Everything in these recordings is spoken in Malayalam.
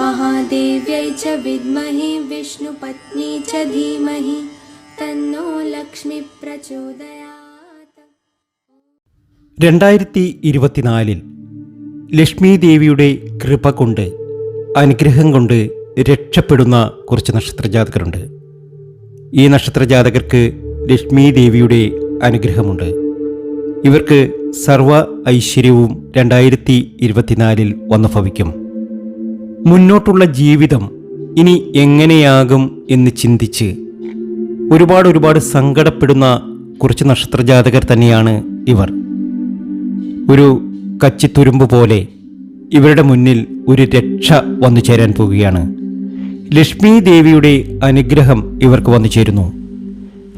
महादेव्यै च विद्महे विष्णुपत्नी च धीमहि तन्नो लक्ष्मी प्रचोदयात् രണ്ടായിരത്തി ഇരുപത്തിനാലിൽ ലക്ഷ്മി ദേവിയുടെ കൃപ കൊണ്ട് അനുഗ്രഹം കൊണ്ട് രക്ഷപ്പെടുന്ന കുറച്ച് നക്ഷത്രജാതകരുണ്ട് ഈ നക്ഷത്രജാതകർക്ക് ലക്ഷ്മി ദേവിയുടെ അനുഗ്രഹമുണ്ട് ഇവർക്ക് സർവ ഐശ്വര്യവും രണ്ടായിരത്തി ഇരുപത്തിനാലിൽ വന്നു ഭവിക്കും മുന്നോട്ടുള്ള ജീവിതം ഇനി എങ്ങനെയാകും എന്ന് ചിന്തിച്ച് ഒരുപാട് ഒരുപാട് സങ്കടപ്പെടുന്ന കുറച്ച് നക്ഷത്രജാതകർ തന്നെയാണ് ഇവർ. ഒരു കച്ചിത്തുരുമ്പ് പോലെ ഇവരുടെ മുന്നിൽ ഒരു രക്ഷ വന്നു ചേരാൻ പോവുകയാണ്. ലക്ഷ്മി ദേവിയുടെ അനുഗ്രഹം ഇവർക്ക് വന്നു ചേരുന്നു.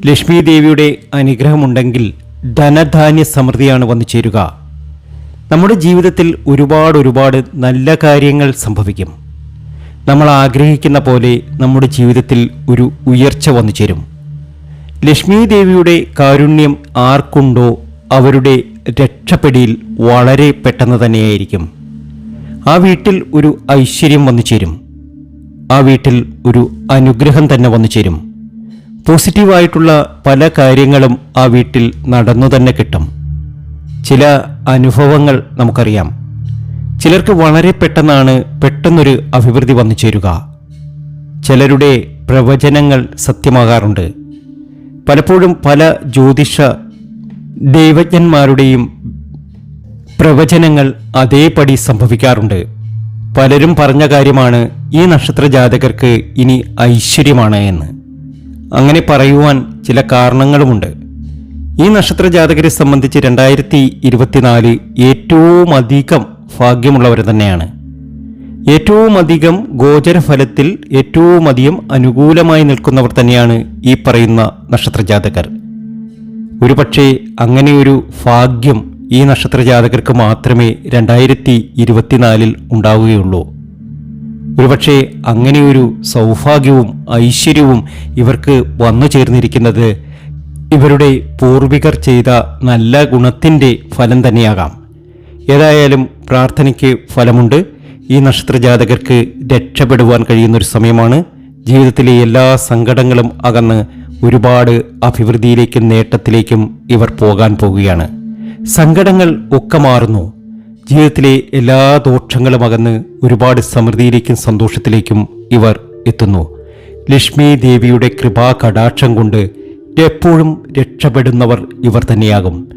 ലക്ഷ്മി ദേവിയുടെ അനുഗ്രഹമുണ്ടെങ്കിൽ ധനധാന്യ സമൃദ്ധിയാണ് വന്നു ചേരുക. നമ്മുടെ ജീവിതത്തിൽ ഒരുപാട് ഒരുപാട് നല്ല കാര്യങ്ങൾ സംഭവിക്കും. നമ്മൾ ആഗ്രഹിക്കുന്ന പോലെ നമ്മുടെ ജീവിതത്തിൽ ഒരു ഉയർച്ച വന്നു ചേരും. ലക്ഷ്മി ദേവിയുടെ കാരുണ്യം ആർക്കുണ്ടോ അവരുടെ രക്ഷപ്പെടിയിൽ വളരെ പെട്ടെന്ന് തന്നെയായിരിക്കും. ആ വീട്ടിൽ ഒരു ഐശ്വര്യം വന്നു ചേരും. ആ വീട്ടിൽ ഒരു അനുഗ്രഹം തന്നെ വന്നു ചേരും. പോസിറ്റീവായിട്ടുള്ള പല കാര്യങ്ങളും ആ വീട്ടിൽ നടന്നു തന്നെ കിട്ടും. ചില അനുഭവങ്ങൾ നമുക്കറിയാം. ചിലർക്ക് വളരെ പെട്ടെന്നാണ് പെട്ടെന്നൊരു അഭിവൃദ്ധി വന്നു ചേരുക. ചിലരുടെ പ്രവചനങ്ങൾ സത്യമാകാറുണ്ട്. പലപ്പോഴും പല ജ്യോതിഷ ദൈവജ്ഞന്മാരുടെയും പ്രവചനങ്ങൾ അതേപടി സംഭവിക്കാറുണ്ട്. പലരും പറഞ്ഞ കാര്യമാണ് ഈ നക്ഷത്ര ജാതകർക്ക് ഇനി ഐശ്വര്യമാണ് എന്ന്. അങ്ങനെ പറയുവാൻ ചില കാരണങ്ങളുമുണ്ട്. ഈ നക്ഷത്ര ജാതകരെ സംബന്ധിച്ച് രണ്ടായിരത്തി ഇരുപത്തിനാല് ഏറ്റവും അധികം ഭാഗ്യമുള്ളവർ തന്നെയാണ്. ഏറ്റവും അധികം ഗോചരഫലത്തിൽ ഏറ്റവും അധികം അനുകൂലമായി നിൽക്കുന്നവർ തന്നെയാണ് ഈ പറയുന്ന നക്ഷത്രജാതകർ. ഒരുപക്ഷേ അങ്ങനെയൊരു ഭാഗ്യം ഈ നക്ഷത്രജാതകർക്ക് മാത്രമേ രണ്ടായിരത്തി ഇരുപത്തിനാലിൽ ഉണ്ടാവുകയുള്ളൂ. ഒരുപക്ഷെ അങ്ങനെയൊരു സൗഭാഗ്യവും ഐശ്വര്യവും ഇവർക്ക് വന്നു ചേർന്നിരിക്കുന്നത് ഇവരുടെ പൂർവികർ ചെയ്ത നല്ല ഗുണത്തിന്റെ ഫലം തന്നെയാകാം. ഏതായാലും പ്രാർത്ഥനയ്ക്ക് ഫലമുണ്ട്. ഈ നക്ഷത്ര ജാതകർക്ക് രക്ഷപ്പെടുവാൻ കഴിയുന്നൊരു സമയമാണ്. ജീവിതത്തിലെ എല്ലാ സങ്കടങ്ങളും അകന്ന് ഒരുപാട് അഭിവൃദ്ധിയിലേക്കും നേട്ടത്തിലേക്കും ഇവർ പോകാൻ പോകുകയാണ് സങ്കടങ്ങൾ ഒക്കെ മാറുന്നു. ജീവിതത്തിലെ എല്ലാ ദോഷങ്ങളും അകന്ന് ഒരുപാട് സമൃദ്ധിയിലേക്കും സന്തോഷത്തിലേക്കും ഇവർ എത്തുന്നു. ലക്ഷ്മി ദേവിയുടെ കൃപാ കടാക്ഷം കൊണ്ട് എപ്പോഴും രക്ഷപ്പെടുന്നവർ ഇവർ തന്നെയാകും.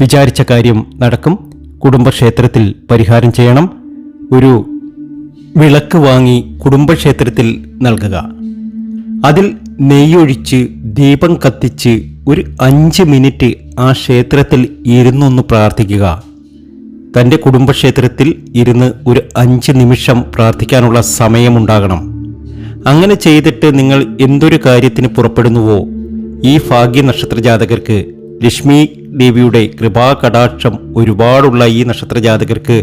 വിചാരിച്ച കാര്യം നടക്കും. കുടുംബക്ഷേത്രത്തിൽ പരിഹാരം ചെയ്യണം. ഒരു വിളക്ക് വാങ്ങി കുടുംബക്ഷേത്രത്തിൽ നൽകുക. അതിൽ നെയ്യൊഴിച്ച് ദീപം കത്തിച്ച് ഒരു അഞ്ച് മിനിറ്റ് ആ ക്ഷേത്രത്തിൽ ഇരുന്നൊന്ന് പ്രാർത്ഥിക്കുക. തന്റെ കുടുംബക്ഷേത്രത്തിൽ ഇരുന്ന് ഒരു അഞ്ച് നിമിഷം പ്രാർത്ഥിക്കാനുള്ള സമയമുണ്ടാകണം. അങ്ങനെ ചെയ്തിട്ട് നിങ്ങൾ എന്തൊരു കാര്യത്തിന് പുറപ്പെടുന്നുവോ? ഈ ഭാഗ്യ നക്ഷത്ര ജാതകർക്ക് ലക്ഷ്മി ദേവിയുടെ കൃപാ കടാക്ഷം ഒരുപാടുള്ള ഈ നക്ഷത്ര ജാതകർക്ക്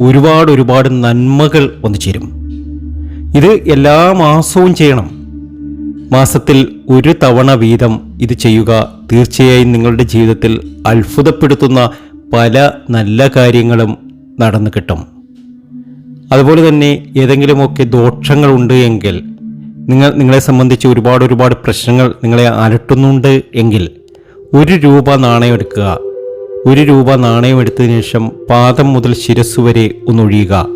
ഒരുപാട് ഒരുപാട് നന്മകൾ വന്നു ചേരും. ഇത് എല്ലാ മാസവും ചെയ്യണം. മാസത്തിൽ ഒരു തവണ വീതം ഇത് ചെയ്യുക തീർച്ചയായും നിങ്ങളുടെ ജീവിതത്തിൽ അത്ഭുതപ്പെടുത്തുന്ന പല നല്ല കാര്യങ്ങളും നടന്നു കിട്ടും. അതുപോലെ തന്നെ ഏതെങ്കിലുമൊക്കെ ദോഷങ്ങളുണ്ട് എങ്കിൽ നിങ്ങൾ നിങ്ങളെ സംബന്ധിച്ച് ഒരുപാട് ഒരുപാട് പ്രശ്നങ്ങൾ നിങ്ങളെ അലട്ടുന്നുണ്ട് എങ്കിൽ ഒരു രൂപ നാണയം എടുക്കുക ഒരു രൂപ നാണയം എടുത്തതിന് ശേഷം പാദം മുതൽ ശിരസ് വരെ ഒന്നൊഴിയുക.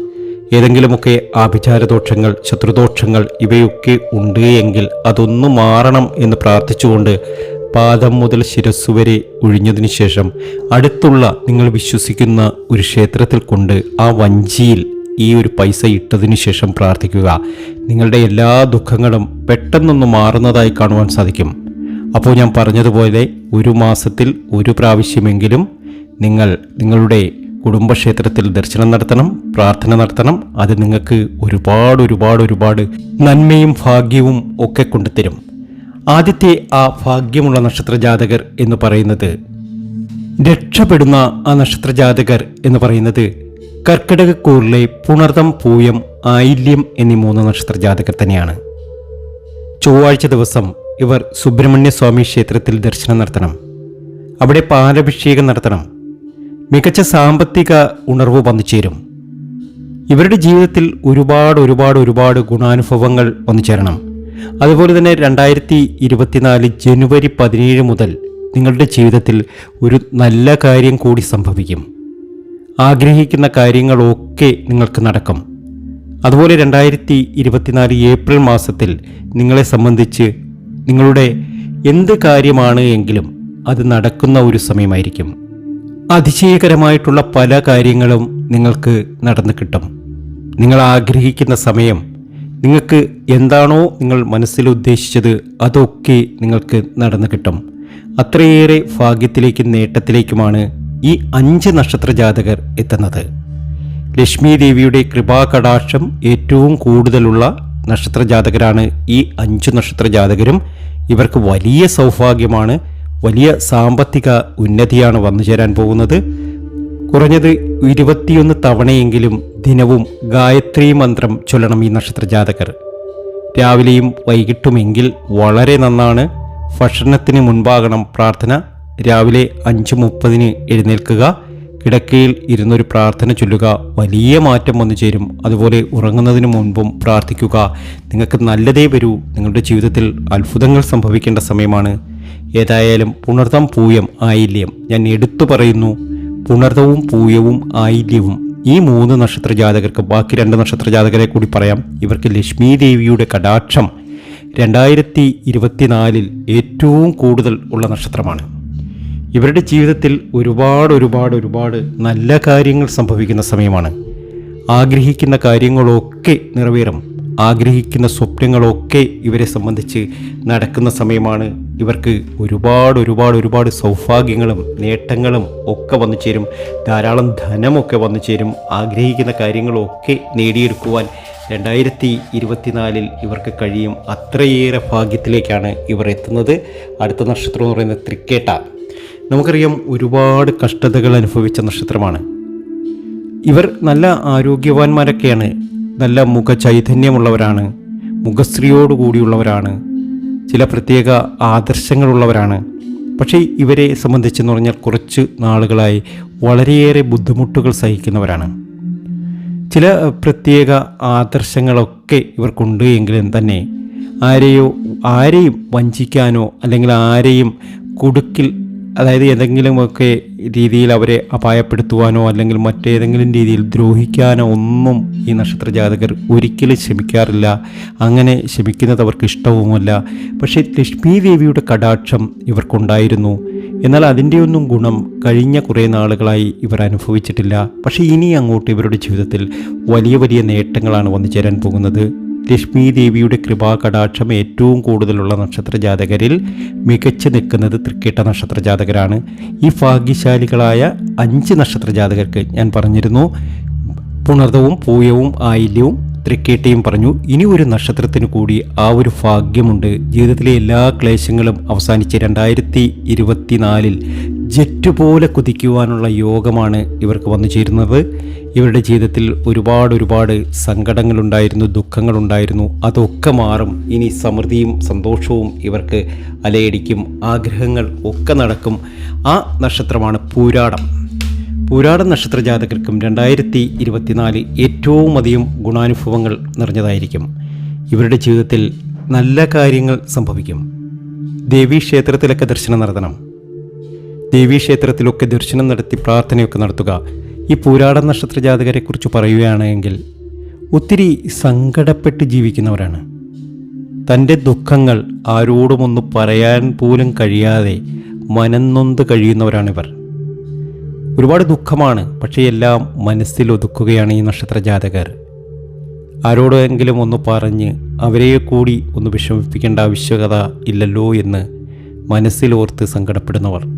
ഏതെങ്കിലുമൊക്കെ ആഭിചാരദോഷങ്ങൾ ശത്രുദോഷങ്ങൾ ഇവയൊക്കെ ഉണ്ട് എങ്കിൽ അതൊന്നു മാറണം എന്ന് പ്രാർത്ഥിച്ചുകൊണ്ട് പാദം മുതൽ ശിരസ് വരെ ഒഴിഞ്ഞതിന് ശേഷം അടുത്തുള്ള നിങ്ങൾ വിശ്വസിക്കുന്ന ഒരു ക്ഷേത്രത്തിൽ കൊണ്ട് ആ വഞ്ചിയിൽ ഈ ഒരു പൈസ ഇട്ടതിന് ശേഷം പ്രാർത്ഥിക്കുക. നിങ്ങളുടെ എല്ലാ ദുഃഖങ്ങളും പെട്ടെന്നൊന്ന് മാറുന്നതായി കാണുവാൻ സാധിക്കും. അപ്പോൾ ഞാൻ പറഞ്ഞതുപോലെ ഒരു മാസത്തിൽ ഒരു പ്രാവശ്യമെങ്കിലും നിങ്ങൾ നിങ്ങളുടെ കുടുംബക്ഷേത്രത്തിൽ ദർശനം നടത്തണം പ്രാർത്ഥന നടത്തണം. അത് നിങ്ങൾക്ക് ഒരുപാട് ഒരുപാട് ഒരുപാട് നന്മയും ഭാഗ്യവും ഒക്കെ കൊണ്ടുതരും. ആദ്യത്തെ ആ ഭാഗ്യമുള്ള നക്ഷത്ര ജാതകർ എന്ന് പറയുന്നത് രക്ഷപ്പെടുന്ന ആ നക്ഷത്ര ജാതകർ എന്ന് പറയുന്നത് കർക്കിടകക്കൂറിലെ പുണർതം പൂയം ആയില്യം എന്നീ മൂന്ന് നക്ഷത്ര ജാതകർ തന്നെയാണ്. ചൊവ്വാഴ്ച ദിവസം ഇവർ സുബ്രഹ്മണ്യ സ്വാമി ക്ഷേത്രത്തിൽ ദർശനം നടത്തണം. അവിടെ പാലഭിഷേകം നടത്തണം. മികച്ച സാമ്പത്തിക ഉണർവ് വന്നു ചേരും. ഇവരുടെ ജീവിതത്തിൽ ഒരുപാട് ഒരുപാട് ഒരുപാട് ഗുണാനുഭവങ്ങൾ വന്നു ചേരണം. അതുപോലെ തന്നെ രണ്ടായിരത്തി ഇരുപത്തിനാല് ജനുവരി പതിനേഴ് മുതൽ നിങ്ങളുടെ ജീവിതത്തിൽ ഒരു നല്ല കാര്യം കൂടി സംഭവിക്കും. ആഗ്രഹിക്കുന്ന കാര്യങ്ങളൊക്കെ നിങ്ങൾക്ക് നടക്കും. അതുപോലെ രണ്ടായിരത്തി ഇരുപത്തിനാല് ഏപ്രിൽ മാസത്തിൽ നിങ്ങളെ സംബന്ധിച്ച് നിങ്ങളുടെ എന്ത് കാര്യമാണ് എങ്കിലും അത് നടക്കുന്ന ഒരു സമയമായിരിക്കും. അതിശയകരമായിട്ടുള്ള പല കാര്യങ്ങളും നിങ്ങൾക്ക് നടന്നു കിട്ടും. നിങ്ങൾ ആഗ്രഹിക്കുന്ന സമയം നിങ്ങൾക്ക് എന്താണോ നിങ്ങൾ മനസ്സിൽ ഉദ്ദേശിച്ചത് അതൊക്കെ നിങ്ങൾക്ക് നടന്നു കിട്ടും. അത്രയേറെ ഭാഗ്യത്തിലേക്കും നേട്ടത്തിലേക്കുമാണ് ഈ അഞ്ച് നക്ഷത്ര ജാതകർ എത്തുന്നത്. ലക്ഷ്മി ദേവിയുടെ കൃപാകടാക്ഷം ഏറ്റവും കൂടുതലുള്ള നക്ഷത്ര ജാതകരാണ് ഈ അഞ്ച് നക്ഷത്ര ജാതകരും ഇവർക്ക് വലിയ സൗഭാഗ്യമാണ്. വലിയ സാമ്പത്തിക ഉന്നതിയാണ് വന്നു ചേരാൻ പോകുന്നത്. കുറഞ്ഞത് ഇരുപത്തിയൊന്ന് തവണയെങ്കിലും ദിനവും ഗായത്രി മന്ത്രം ചൊല്ലണം ഈ നക്ഷത്ര ജാതകർ രാവിലെയും വൈകിട്ടുമെങ്കിൽ വളരെ നന്നാണ്. ഭക്ഷണത്തിന് മുൻപാകണം പ്രാർത്ഥന. രാവിലെ അഞ്ച് മുപ്പതിന് എഴുന്നേൽക്കുക. കിടക്കയിൽ ഇരുന്നൊരു പ്രാർത്ഥന ചൊല്ലുക. വലിയ മാറ്റം വന്നു ചേരും. അതുപോലെ ഉറങ്ങുന്നതിന് മുൻപും പ്രാർത്ഥിക്കുക. നിങ്ങൾക്ക് നല്ലതേ വരൂ. നിങ്ങളുടെ ജീവിതത്തിൽ അത്ഭുതങ്ങൾ സംഭവിക്കേണ്ട സമയമാണ്. ഏതായാലും പുണർതം പൂയം ആയില്യം. ഞാൻ എടുത്തു പറയുന്നു. പുണർതവും പൂയവും ആയില്യവും. ഈ മൂന്ന് നക്ഷത്ര ജാതകർക്ക് ബാക്കി രണ്ട് നക്ഷത്ര ജാതകരെ കൂടി പറയാം. ഇവർക്ക് ലക്ഷ്മി ദേവിയുടെ കടാക്ഷം രണ്ടായിരത്തി ഇരുപത്തിനാലിൽ ഏറ്റവും കൂടുതൽ ഉള്ള നക്ഷത്രമാണ്. ഇവരുടെ ജീവിതത്തിൽ ഒരുപാട് ഒരുപാട് ഒരുപാട് നല്ല കാര്യങ്ങൾ സംഭവിക്കുന്ന സമയമാണ്. ആഗ്രഹിക്കുന്ന കാര്യങ്ങളൊക്കെ നിറവേറും. ആഗ്രഹിക്കുന്ന സ്വപ്നങ്ങളൊക്കെ ഇവരെ സംബന്ധിച്ച് നടക്കുന്ന സമയമാണ് ഇവർക്ക് ഒരുപാട് ഒരുപാട് ഒരുപാട് സൗഭാഗ്യങ്ങളും നേട്ടങ്ങളും ഒക്കെ വന്നു ചേരും. ധാരാളം ധനമൊക്കെ വന്നു ചേരും. ആഗ്രഹിക്കുന്ന കാര്യങ്ങളൊക്കെ നേടിയെടുക്കുവാൻ രണ്ടായിരത്തി ഇരുപത്തിനാലിൽ ഇവർക്ക് കഴിയും. അത്രയേറെ ഭാഗ്യത്തിലേക്കാണ് ഇവർ എത്തുന്നത്. അടുത്ത നക്ഷത്രം എന്ന് പറയുന്നത് തൃക്കേട്ട നമുക്കറിയാം ഒരുപാട് കഷ്ടതകൾ അനുഭവിച്ച നക്ഷത്രമാണ്. ഇവർ നല്ല ആരോഗ്യവാന്മാരൊക്കെയാണ്. നല്ല മുഖചൈതന്യമുള്ളവരാണ്. മുഖശ്രീയോടുകൂടിയുള്ളവരാണ് ചില പ്രത്യേക ആദർശങ്ങളുള്ളവരാണ്. പക്ഷേ ഇവരെ സംബന്ധിച്ചെന്ന് പറഞ്ഞാൽ കുറച്ച് നാളുകളായി വളരെയേറെ ബുദ്ധിമുട്ടുകൾ സഹിക്കുന്നവരാണ്. ചില പ്രത്യേക ആദർശങ്ങളൊക്കെ ഇവർക്കുണ്ട് എങ്കിലും തന്നെ ആരെയോ ആരെയും വഞ്ചിക്കാനോ അല്ലെങ്കിൽ ആരെയും കുടുക്കിൽ അതായത് ഏതെങ്കിലുമൊക്കെ രീതിയിൽ അവരെ അപായപ്പെടുത്തുവാനോ അല്ലെങ്കിൽ മറ്റേതെങ്കിലും രീതിയിൽ ദ്രോഹിക്കാനോ ഒന്നും ഈ നക്ഷത്ര ജാതകർ ഒരിക്കലും ശ്രമിക്കാറില്ല. അങ്ങനെ ശ്രമിക്കുന്നത് അവർക്ക് ഇഷ്ടവുമല്ല. പക്ഷേ ലക്ഷ്മി ദേവിയുടെ കടാക്ഷം ഇവർക്കുണ്ടായിരുന്നു. എന്നാൽ അതിന്റെയൊന്നും ഗുണം കഴിഞ്ഞ കുറേ നാളുകളായി ഇവർ അനുഭവിച്ചിട്ടില്ല. പക്ഷേ ഇനി അങ്ങോട്ട് ഇവരുടെ ജീവിതത്തിൽ വലിയ വലിയ നേട്ടങ്ങളാണ് വന്നു ചേരാൻ പോകുന്നത്. ലക്ഷ്മി ദേവിയുടെ കൃപാകടാക്ഷം ഏറ്റവും കൂടുതലുള്ള നക്ഷത്ര ജാതകരിൽ മികച്ചു നിൽക്കുന്നത് തൃക്കേട്ട നക്ഷത്ര ജാതകരാണ് ഈ ഭാഗ്യശാലികളായ അഞ്ച് നക്ഷത്ര ജാതകർക്ക് ഞാൻ പറഞ്ഞിരുന്നു. പുണർതവും പൂയവും ആയില്യവും തൃക്കേട്ടയും പറഞ്ഞു. ഇനി ഒരു നക്ഷത്രത്തിന് കൂടി ആ ഒരു ഭാഗ്യമുണ്ട്. ജീവിതത്തിലെ എല്ലാ ക്ലേശങ്ങളും അവസാനിച്ച് രണ്ടായിരത്തി ഇരുപത്തിനാലിൽ ജെറ്റ് പോലെ കുതിക്കുവാനുള്ള യോഗമാണ് ഇവർക്ക് വന്നു ചേരുന്നത് ഇവരുടെ ജീവിതത്തിൽ ഒരുപാട് ഒരുപാട് സങ്കടങ്ങളുണ്ടായിരുന്നു ദുഃഖങ്ങളുണ്ടായിരുന്നു. അതൊക്കെ മാറും. ഇനി സമൃദ്ധിയും സന്തോഷവും ഇവർക്ക് അലയടിക്കും. ആഗ്രഹങ്ങൾ ഒക്കെ നടക്കും. ആ നക്ഷത്രമാണ് പൂരാടം. പൂരാട നക്ഷത്ര ജാതകർക്കും രണ്ടായിരത്തി ഇരുപത്തിനാല് ഏറ്റവും അധികം ഗുണാനുഭവങ്ങൾ നിറഞ്ഞതായിരിക്കും. ഇവരുടെ ജീവിതത്തിൽ നല്ല കാര്യങ്ങൾ സംഭവിക്കും. ദേവീക്ഷേത്രത്തിലൊക്കെ ദർശനം നടത്തണം. ദേവീക്ഷേത്രത്തിലൊക്കെ ദർശനം നടത്തി പ്രാർത്ഥനയൊക്കെ നടത്തുക. ഈ പൂരാട നക്ഷത്ര ജാതകരെക്കുറിച്ച് പറയുകയാണെങ്കിൽ ഒത്തിരി സങ്കടപ്പെട്ട് ജീവിക്കുന്നവരാണ്. തന്റെ ദുഃഖങ്ങൾ ആരോടുമൊന്ന് പറയാൻ പോലും കഴിയാതെ മനന്നൊന്ത് കഴിയുന്നവരാണിവർ ഒരുപാട് ദുഃഖമാണ് പക്ഷേ എല്ലാം മനസ്സിൽ ഒതുക്കുകയാണ് ഈ നക്ഷത്ര ജാതകർ ആരോടെങ്കിലും ഒന്ന് പറഞ്ഞ് അവരെ കൂടി ഒന്ന് വിഷമിപ്പിക്കേണ്ട ആവശ്യകത ഇല്ലല്ലോ എന്ന് മനസ്സിലോർത്ത് സങ്കടപ്പെടുന്നവർ.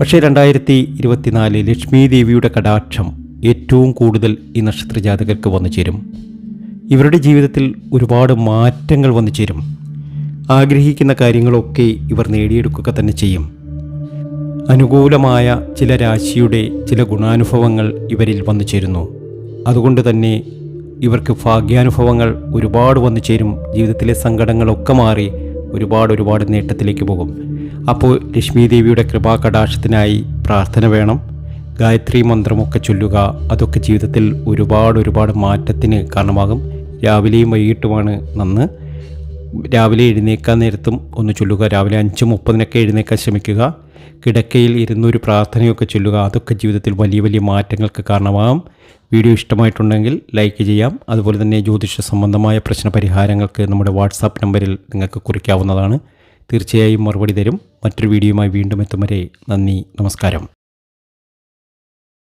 പക്ഷേ രണ്ടായിരത്തി ഇരുപത്തിനാല് ലക്ഷ്മി ദേവിയുടെ കടാക്ഷം ഏറ്റവും കൂടുതൽ ഈ നക്ഷത്ര ജാതകർക്ക് വന്നു ചേരും. ഇവരുടെ ജീവിതത്തിൽ ഒരുപാട് മാറ്റങ്ങൾ വന്നു ചേരും. ആഗ്രഹിക്കുന്ന കാര്യങ്ങളൊക്കെ ഇവർ നേടിയെടുക്കുക തന്നെ ചെയ്യും. അനുകൂലമായ ചില രാശിയുടെ ചില ഗുണാനുഭവങ്ങൾ ഇവരിൽ വന്നു ചേരുന്നു. അതുകൊണ്ട് തന്നെ ഇവർക്ക് ഭാഗ്യാനുഭവങ്ങൾ ഒരുപാട് വന്നു ചേരും. ജീവിതത്തിലെ സങ്കടങ്ങളൊക്കെ മാറി ഒരുപാട് ഒരുപാട് നേട്ടത്തിലേക്ക് പോകും. അപ്പോൾ ലക്ഷ്മി ദേവിയുടെ കൃപാകടാക്ഷത്തിനായി പ്രാർത്ഥന വേണം. ഗായത്രി മന്ത്രമൊക്കെ ചൊല്ലുക അതൊക്കെ ജീവിതത്തിൽ ഒരുപാട് ഒരുപാട് മാറ്റത്തിന് കാരണമാകും. രാവിലെയും വൈകിട്ടുമാണ് നന്ന്. രാവിലെ എഴുന്നേക്കാൻ നേരത്തും ഒന്ന് ചൊല്ലുക രാവിലെ അഞ്ച് മുപ്പതിനൊക്കെ എഴുന്നേക്കാൻ ശ്രമിക്കുക. കിടക്കയിൽ ഇരുന്നൊരു പ്രാർത്ഥനയൊക്കെ ചൊല്ലുക അതൊക്കെ ജീവിതത്തിൽ വലിയ വലിയ മാറ്റങ്ങൾക്ക് കാരണമാകും. വീഡിയോ ഇഷ്ടമായിട്ടുണ്ടെങ്കിൽ ലൈക്ക് ചെയ്യാം. അതുപോലെ തന്നെ ജ്യോതിഷ സംബന്ധമായ പ്രശ്ന പരിഹാരങ്ങൾക്ക് നമ്മുടെ വാട്സാപ്പ് നമ്പറിൽ നിങ്ങൾക്ക് കുറിക്കാവുന്നതാണ്. തീർച്ചയായും മറുപടി തരും. മറ്റൊരു വീഡിയോയുമായി വീണ്ടും എത്തും വരെ നന്ദി നമസ്കാരം.